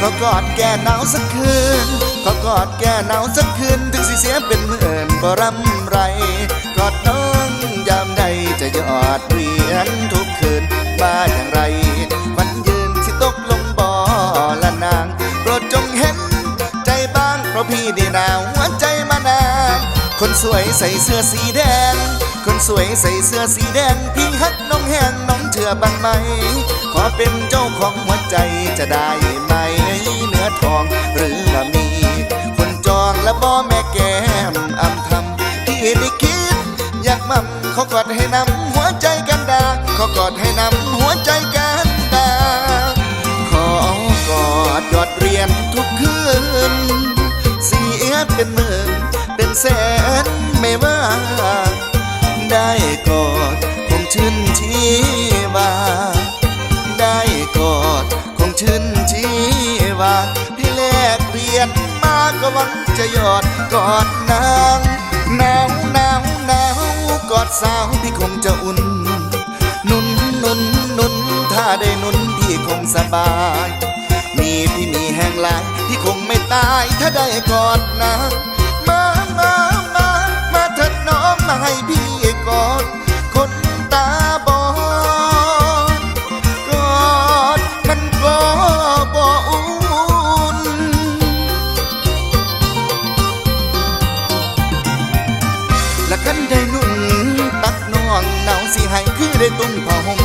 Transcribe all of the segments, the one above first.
ขอกอดแก้หนาวสักคืน ขอกอดแก้หนาวสักคืน ถึงสิเสียเป็นหมื่นบ่รำไร กอดน้องยามใดจะยอดเวียนทุกคืนมาอย่างไร วันยืนสิตกลงบ่อละนาง โปรดจงเห็นใจบ้าง เพราะพี่ได้หนาวหัวใจมานาน คนสวยใส่เสื้อสีแดง คนสวยใส่เสื้อสีแดง พี่ฮักน้องแหงน้องเชื่อบ้างไหม ขอเป็นเจ้าของหัวใจจะได้ไหม องหรือมี คนจองและบ่แม่แก้มอำทำพี่ได้คิด อยากมั่มขอกอดให้นำหัวใจกันดาขอกอดให้นำหัวใจกันดา ขอกอดยอดเรียนทุกคืนเสียเป็นหมื่นเป็นแสนไม่ว่า ได้กอดคงชื่นชีวาได้กอดคงชื่นชีวาพี่แลก เปลี่ยนมาก็หวังจะยอดกอดนางหนาวหนาวหนาวกอดสาวพี่คงจะอุ่น นุ่นนุ่นนุ่นถ้าได้นุ่นพี่คงสบาย มีพี่มีแห่งหลายพี่คงไม่ตายถ้าได้กอดนาง สิให้คือได้ตุ้มผ้าห่ม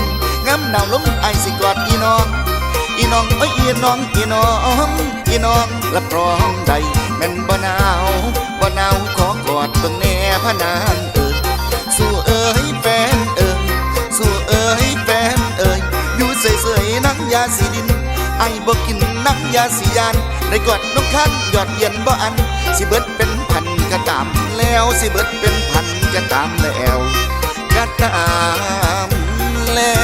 งำหนาวลมไอายสิกอดอีน้อง อีน้องเอ้ยอีน้องอีน้องอีน้องรับรองได้แม่นบ่หนาวบ่หนาวขอกอดเบิ่งแน่พะนางเอิญสู่เอ้ยแฟนเอิญสู่เอ้ยแฟนเอ้ยอยู่เสยๆนังยาสีดินไอ้บ่กินนังยาสียานได้กอดนกคันยอดเย็นบ่อันสิเบิดเป็นพันกะตามแล้วสิเบิดเป็นพันกะตามแล้ว ตามแล้